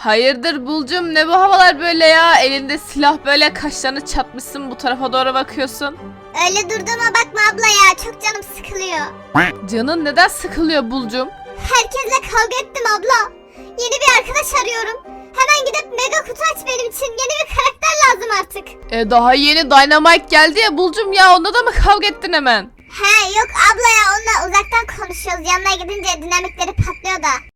Hayırdır Bulcum ne bu havalar böyle ya? Elinde silah böyle kaşlarını çatmışsın bu tarafa doğru bakıyorsun. Öyle durduğuma bakma abla ya çok canım sıkılıyor. Canın neden sıkılıyor Bulcum? Herkesle kavga ettim abla. Yeni bir arkadaş arıyorum. Hemen gidip mega kutu aç benim için. Yeni bir karakter lazım artık. E daha yeni Dynamite geldi ya Bulcum ya onda da mı kavga ettin hemen? He yok abla ya onunla uzaktan konuşuyoruz. Yanına gidince dinamikleri patlıyor da.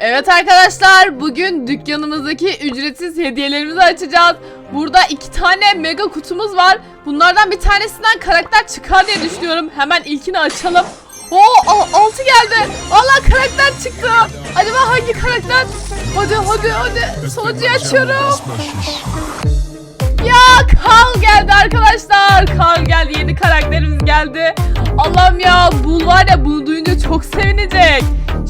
Evet arkadaşlar bugün dükkanımızdaki ücretsiz hediyelerimizi açacağız. Burada iki tane mega kutumuz var. Bunlardan bir tanesinden karakter çıkar diye düşünüyorum. Hemen ilkini açalım. Oo altı geldi. Vallahi karakter çıktı. Acaba hangi karakter? Hadi hadi hadi. Sonuncuyu açıyorum. Ya Carl geldi arkadaşlar. Carl geldi. Yeni karakterimiz geldi. Allah'ım ya bu var ya bunu duyunca çok sevinecek.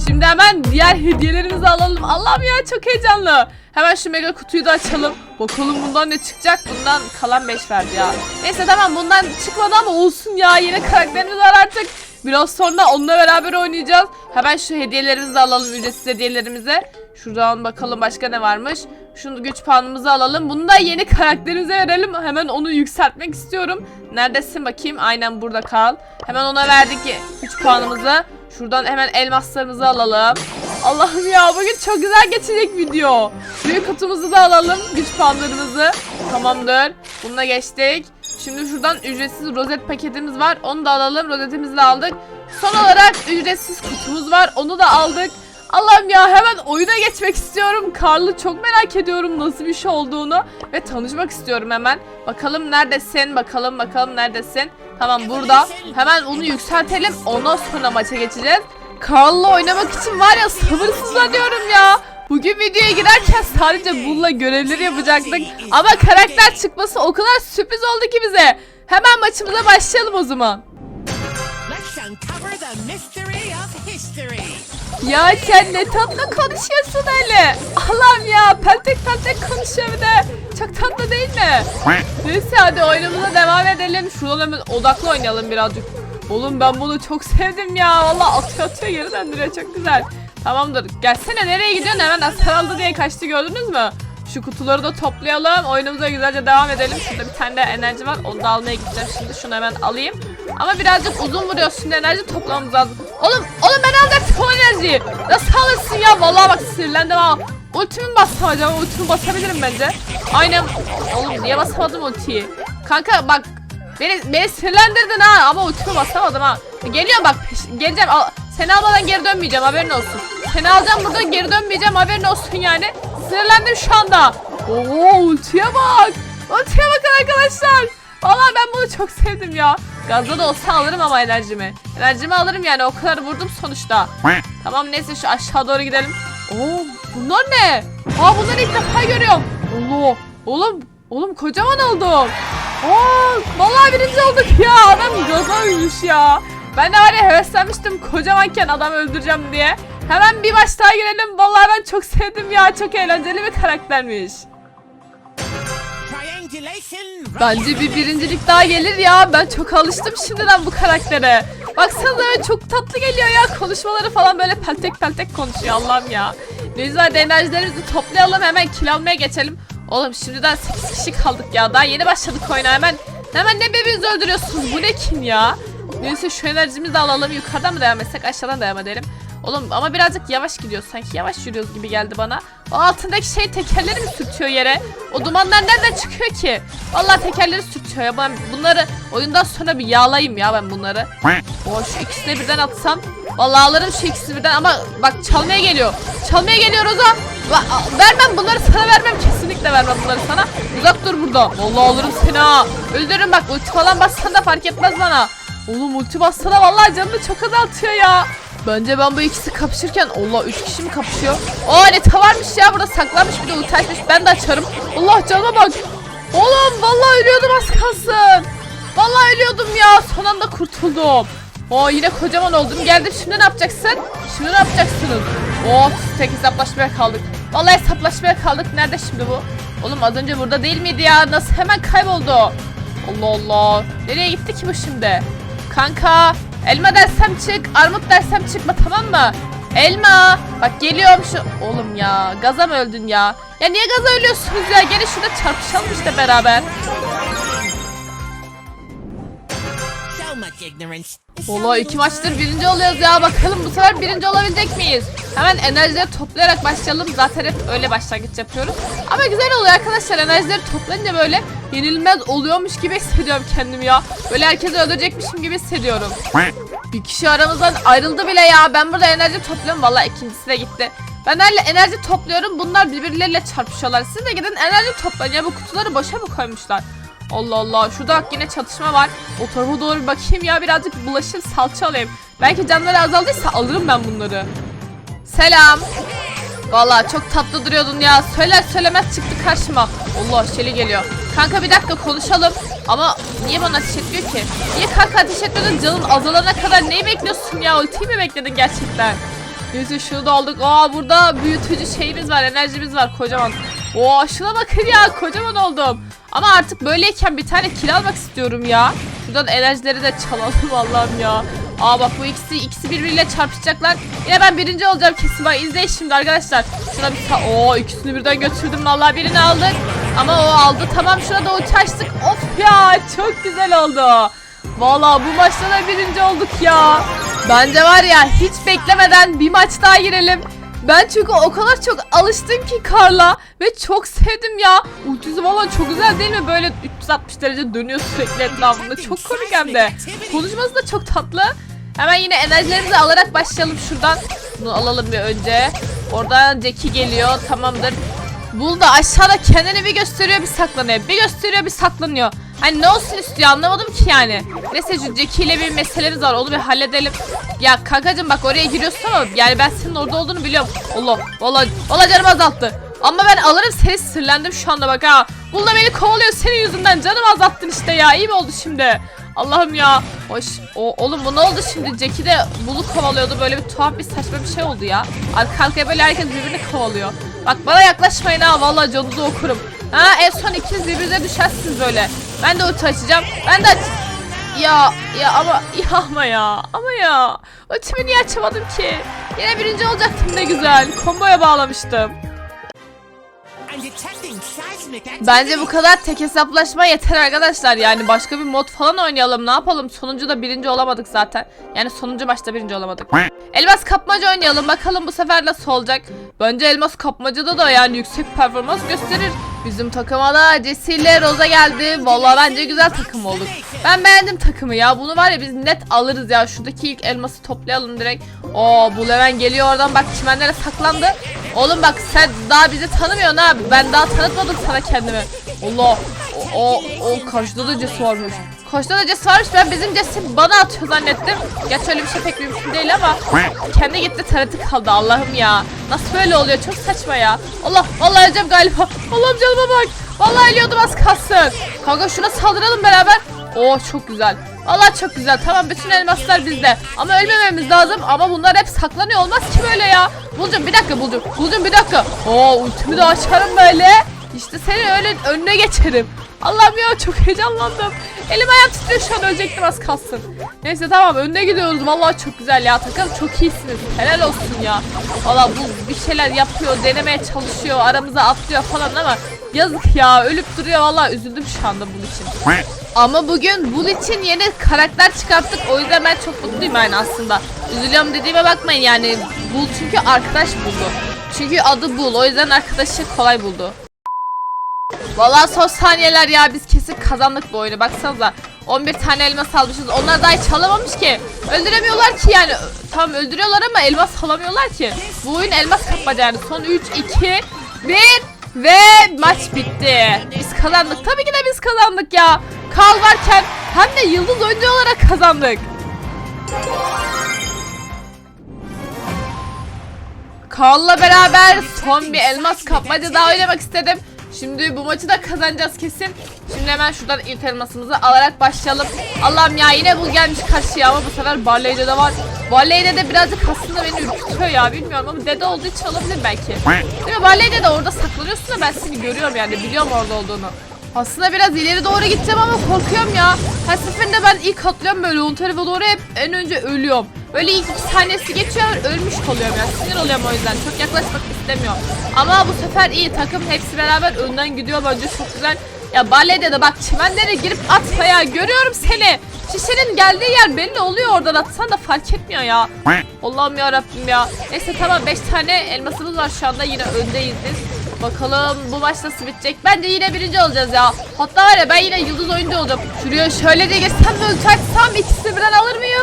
Şimdi hemen diğer hediyelerimizi alalım. Allah'ım ya çok heyecanlı. Hemen şu mega kutuyu da açalım. Bakalım bundan ne çıkacak. Bundan kalan 5 verdi ya. Neyse tamam bundan çıkmadı ama olsun ya. Yeni karakterimiz var artık. Biraz sonra onunla beraber oynayacağız. Hemen şu hediyelerimizi de alalım. Ücretsiz hediyelerimizi. Şuradan bakalım başka ne varmış. Şunu güç puanımızı alalım. Bunu da yeni karakterimize verelim. Hemen onu yükseltmek istiyorum. Neredesin bakayım? Aynen burada kal. Hemen ona verdik güç puanımızı. Şuradan hemen elmaslarımızı alalım. Allah'ım ya bugün çok güzel geçecek video. Büyük kutumuzu da alalım. Güç puanlarımızı. Tamamdır. Bununla geçtik. Şimdi şuradan ücretsiz rozet paketimiz var. Onu da alalım. Rozetimizi de aldık. Son olarak ücretsiz kutumuz var. Onu da aldık. Allah'ım ya hemen oyuna geçmek istiyorum. Karlı çok merak ediyorum nasıl bir şey olduğunu ve tanışmak istiyorum hemen. Bakalım neredesin? Bakalım bakalım neredesin? Tamam burada. Hemen onu yükseltelim. Ondan sonra maça geçeceğiz. Karl'la oynamak için var ya sabırsızlanıyorum ya. Bugün videoya girerken sadece bununla görevleri yapacaktık. Ama karakter çıkması o kadar sürpriz oldu ki bize. Hemen maçımıza başlayalım o zaman. Ya sen ne tatlı konuşuyorsun öyle. Allah'ım ya peltek peltek konuşuyor bir de. Çok tatlı değil mi? Neyse hadi oyunumuza devam edelim. Şuradan hemen odaklı oynayalım birazcık. Oğlum ben bunu çok sevdim ya. Valla atıyor atıyor geri döndürüyor çok güzel. Tamamdır. Gelsene nereye gidiyorsun hemen hasar aldı diye kaçtı gördünüz mü? Şu kutuları da toplayalım. Oyunumuza güzelce devam edelim. Şurada bir tane de enerji var. Onu da almaya gideceğim şimdi. Şunu hemen alayım. Ama birazcık uzun vuruyor. Şimdi enerji toplamamız lazım. Oğlum, oğlum ben alacaktım o enerjiyi. Nasıl alırsın ya? Vallahi bak sinirlendim ha. Ultimi mi bassam acaba? Ultimi basabilirim bence. Aynen. Oğlum niye basamadım ultiyi? Kanka bak Beni, beni sinirlendirdin ha ama ultimi basamadım ha. Geliyorum bak geleceğim al, seni almadan geri dönmeyeceğim haberin olsun. Seni alacağım burada geri dönmeyeceğim haberin olsun yani. Sinirlendim şu anda. Oo ultiye bak. Ultiye bakın arkadaşlar. Vallahi ben bunu çok sevdim ya. Gazda da olsa alırım ama enerjimi. Enerjimi alırım yani o kadar vurdum sonuçta. Tamam neyse şu aşağı doğru gidelim. Oo bunlar ne? Aa bunları ilk defa görüyorum. Allah. Oğlum oğlum kocaman oldum. Aa, vallahi birinci olduk ya. Adam gaza uymuş ya. Ben de ya heveslenmiştim kocamanken adam öldüreceğim diye. Hemen bir baş daha girelim. Vallahi ben çok sevdim ya. Çok eğlenceli bir karaktermiş. Bence bir birincilik daha gelir ya. Ben çok alıştım şimdiden bu karaktere. Baksanıza böyle çok tatlı geliyor ya. Konuşmaları falan böyle peltek peltek konuşuyor Allah'ım ya. Neyse hadi enerjilerimizi toplayalım hemen kill almaya geçelim. Oğlum şimdiden 8 kişi kaldık ya. Daha yeni başladık oyuna hemen. Hemen ne birbirinizi öldürüyorsunuz. Bu ne kim ya? Neyse şu enerjimizi de alalım. Yukarıdan mı devam etsek aşağıdan devam edelim. Oğlum ama birazcık yavaş gidiyoruz. Sanki yavaş yürüyoruz gibi geldi bana. O altındaki şey tekerleri mi sürtüyor yere? O dumanlar nereden çıkıyor ki? Vallahi tekerleri sürtüyor ya. Ben bunları oyundan sonra bir yağlayayım ya ben bunları. O şu ikisini birden atsam. Vallahi alırım şu ikisini birden ama bak çalmaya geliyor. Çalmaya geliyor o Vermem bunları sana vermem. Kesinlikle vermem bunları sana. Uzak dur burada. Vallahi alırım seni ha. Öldürürüm bak ulti falan bassan da fark etmez bana. Oğlum ulti bassa da vallahi canını çok azaltıyor ya. Bence ben bu ikisi kapışırken Allah üç kişi mi kapışıyor? Aa ne varmış ya burada saklanmış bir de ulti. Ben de açarım. Allah canıma bak. Oğlum vallahi ölüyordum az kalsın. Vallahi ölüyordum ya. Son anda kurtuldum. Oo yine kocaman oldum. Geldim şimdi ne yapacaksın? Şimdi ne yapacaksınız? Oh tek hesaplaşmaya kaldık. Vallahi hesaplaşmaya kaldık. Nerede şimdi bu? Oğlum az önce burada değil miydi ya? Nasıl hemen kayboldu? Allah Allah. Nereye gitti ki bu şimdi? Kanka elma dersem çık, armut dersem çıkma tamam mı? Elma. Bak geliyorum şu. Oğlum ya gaza mı öldün ya? Ya niye gaza ölüyorsunuz ya? Gelin şurada çarpışalım işte beraber. Valla iki maçtır birinci oluyoruz ya. Bakalım bu sefer birinci olabilecek miyiz? Hemen enerjileri toplayarak başlayalım. Zaten hep öyle başlangıç yapıyoruz. Ama güzel oluyor arkadaşlar. Enerjileri toplayınca böyle yenilmez oluyormuş gibi hissediyorum kendimi ya. Böyle herkesi öldürecekmişim gibi hissediyorum. Bir kişi aramızdan ayrıldı bile ya. Ben burada enerji topluyorum. Valla ikincisi de gitti. Ben hala enerji topluyorum. Bunlar birbirleriyle çarpışıyorlar. Siz de gidin enerji toplayın ya. Bu kutuları boşa mı koymuşlar? Allah Allah. Şurada bak yine çatışma var. O tarafa doğru bir bakayım ya. Birazcık bulaşır salça alayım. Belki canları azaldıysa alırım ben bunları. Selam. Valla çok tatlı duruyordun ya. Söyler söylemez çıktı karşıma. Allah Şeli geliyor. Kanka bir dakika konuşalım. Ama niye bana ateş etmiyor ki? Niye kanka ateş etmiyordun? Canın azalana kadar neyi bekliyorsun ya? Ultiyi mi bekledin gerçekten? Neyse şunu da aldık. Aa burada büyütücü şeyimiz var. Enerjimiz var kocaman. Oo şuna bakın ya. Kocaman oldum. Ama artık böyleyken bir tane kill almak istiyorum ya. Şuradan enerjileri de çalalım Allah'ım ya. Aa bak bu ikisi ikisi birbiriyle çarpışacaklar. Yine ben birinci olacağım kesin. Bak izleyin şimdi arkadaşlar. Şuna bir Oo ikisini birden götürdüm vallahi birini aldık. Ama o aldı. Tamam şuna da uç açtık. Of ya çok güzel oldu. Vallahi bu maçta da birinci olduk ya. Bence var ya hiç beklemeden bir maç daha girelim. Ben çünkü o kadar çok alıştım ki Karla ve çok sevdim ya. Ultisi falan çok güzel değil mi? Böyle 360 derece dönüyor sürekli etrafında. Çok komik hem de. Konuşması da çok tatlı. Hemen yine enerjilerimizi alarak başlayalım şuradan. Bunu alalım bir önce. Oradan Jackie geliyor. Tamamdır. Bul da aşağıda kendini bir gösteriyor bir saklanıyor. Bir gösteriyor bir saklanıyor. Hani ne olsun istiyor anlamadım ki yani. Neyse şu ile bir meselemiz var onu bir halledelim. Ya kankacım bak oraya giriyorsun ama yani ben senin orada olduğunu biliyorum. Allah valla valla canım azalttı. Ama ben alırım seni sırlandım şu anda bak ha. Bul da beni kovalıyor senin yüzünden canım azalttın işte ya iyi mi oldu şimdi? Allah'ım ya. Hoş. O, oğlum bu ne oldu şimdi? Jackie de Bul'u kovalıyordu. Böyle bir tuhaf bir saçma bir şey oldu ya. Arka arkaya böyle herkes birbirini kovalıyor. Bak bana yaklaşmayın ha. Vallahi canınızı okurum. Ha en son ikiniz birbirinize düşersiniz böyle. Ben de ulti açacağım. Ben de aç... Ya ya ama ya ama ya ama ya. Ultimi niye açamadım ki? Yine birinci olacaktım ne güzel. Komboya bağlamıştım. Bence bu kadar tek hesaplaşma yeter arkadaşlar. Yani başka bir mod falan oynayalım. Ne yapalım? Sonuncu da birinci olamadık zaten. Yani sonuncu başta birinci olamadık. Elmas kapmaca oynayalım. Bakalım bu sefer nasıl olacak. Bence elmas kapmacada da yani yüksek performans gösterir. Bizim takıma da Jesse ile Rosa geldi. Vallahi bence güzel takım olduk. Ben beğendim takımı ya. Bunu var ya biz net alırız ya. Şuradaki ilk elması toplayalım direkt. Oo bu Leven geliyor oradan bak çimenlere saklandı. Oğlum bak sen daha bizi tanımıyorsun ha. Ben daha tanıtmadım sana kendimi. Allah. O, o, o karşıda da Jesse varmış. Karşıda da Jesse varmış. Ben bizim Jesse bana atıyor zannettim. Gerçi öyle bir şey pek mümkün değil ama. Kendi gitti taratı kaldı Allah'ım ya. Nasıl böyle oluyor? Çok saçma ya. Allah vallahi öleceğim galiba. Allah'ım canıma bak. Vallahi ölüyordum az kalsın. Kanka şuna saldıralım beraber. Oo çok güzel. Vallahi çok güzel. Tamam bütün elmaslar bizde. Ama ölmememiz lazım. Ama bunlar hep saklanıyor. Olmaz ki böyle ya. Bulcum bir dakika Bulcum. Bulcum bir dakika. Oo ultimi de açarım böyle. İşte seni öyle önüne geçerim. Allah'ım ya çok heyecanlandım. Elim ayağım titriyor şu an ölecektim az kalsın. Neyse tamam önüne gidiyoruz. Vallahi çok güzel ya takım çok iyisiniz. Helal olsun ya. Vallahi bu bir şeyler yapıyor, denemeye çalışıyor, aramıza atlıyor falan ama yazık ya ölüp duruyor. Vallahi üzüldüm şu anda bunun için. Ama bugün Bull için yeni karakter çıkarttık. O yüzden ben çok mutluyum yani aslında. Üzülüyorum dediğime bakmayın yani. Bull çünkü arkadaş buldu. Çünkü adı Bull. O yüzden arkadaşı kolay buldu. Vallahi son saniyeler ya biz kesin kazandık bu oyunu. Baksanıza 11 tane elmas almışız. Onlar daha hiç alamamış ki. Öldüremiyorlar ki yani. Tamam öldürüyorlar ama elmas alamıyorlar ki. Bu oyun elmas kapmaca yani. Son 3, 2, 1 ve maç bitti. Biz kazandık. Tabii ki de biz kazandık ya. Kal varken hem de yıldız oyuncu olarak kazandık. Karl'la beraber son bir elmas kapmaca daha oynamak istedim. Şimdi bu maçı da kazanacağız kesin. Şimdi hemen şuradan ilk elmasımızı alarak başlayalım. Allah'ım ya yine bu gelmiş karşıya ama bu sefer Barley'de de var. Barley'de de birazcık aslında beni ürkütüyor ya bilmiyorum ama dede olduğu için olabilir belki. Değil mi Barley'de de orada saklanıyorsun da ben seni görüyorum yani biliyorum orada olduğunu. Aslında biraz ileri doğru gideceğim ama korkuyorum ya. Her seferinde ben ilk atlıyorum böyle on tarafa doğru hep en önce ölüyorum. Böyle ilk iki saniyesi geçiyor ölmüş oluyorum ya. Sinir oluyorum o yüzden. Çok yaklaşmak istemiyorum. Ama bu sefer iyi takım hepsi beraber önden gidiyor bence çok güzel. Ya balede de bak çimenlere girip atma ya. Görüyorum seni. Şişenin geldiği yer belli oluyor oradan atsan da fark etmiyor ya. Allah'ım ya Rabbim ya. Neyse tamam 5 tane elmasımız var şu anda yine öndeyiz biz. Bakalım bu maç nasıl bitecek? Bence yine birinci olacağız ya. Hatta var ya ben yine yıldız oyuncu olacağım. Şuraya şöyle de geçsem de uçaksam ikisini birden alır mıyım?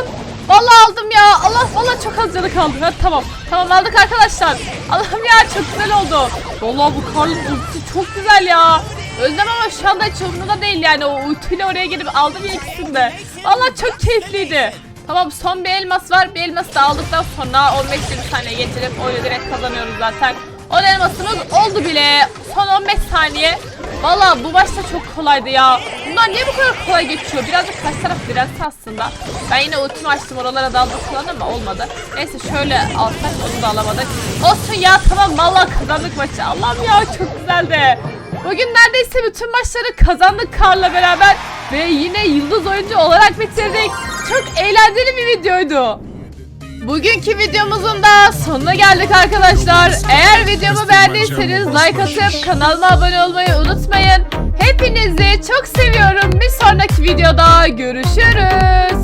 Vallahi aldım ya. Allah vallahi çok az canı kaldı. Ha, tamam. Tamam aldık arkadaşlar. Allah'ım ya çok güzel oldu. Vallahi bu Karl'ın ultisi çok güzel ya. Özlem ama şu anda umurumda değil yani. O ultiyle oraya girip aldım ya ikisini de. Vallahi çok keyifliydi. Tamam son bir elmas var. Bir elması da aldıktan sonra 15-20 saniye geçirip oyunu direkt kazanıyoruz zaten. 10 elmasımız oldu bile. Son 15 saniye. Valla bu maç da çok kolaydı ya. Bunlar niye bu kadar kolay geçiyor? Birazcık karşı taraf direnç aslında. Ben yine ultimi açtım oralara daldım falan ama olmadı. Neyse şöyle alsak onu da alamadık. Olsun ya tamam valla kazandık maçı. Allah'ım ya çok güzeldi. Bugün neredeyse bütün maçları kazandık Kar'la beraber. Ve yine yıldız oyuncu olarak bitirdik. Çok eğlenceli bir videoydu. Bugünkü videomuzun da sonuna geldik arkadaşlar. Eğer videomu beğendiyseniz like atıp kanalıma abone olmayı unutmayın. Hepinizi çok seviyorum. Bir sonraki videoda görüşürüz.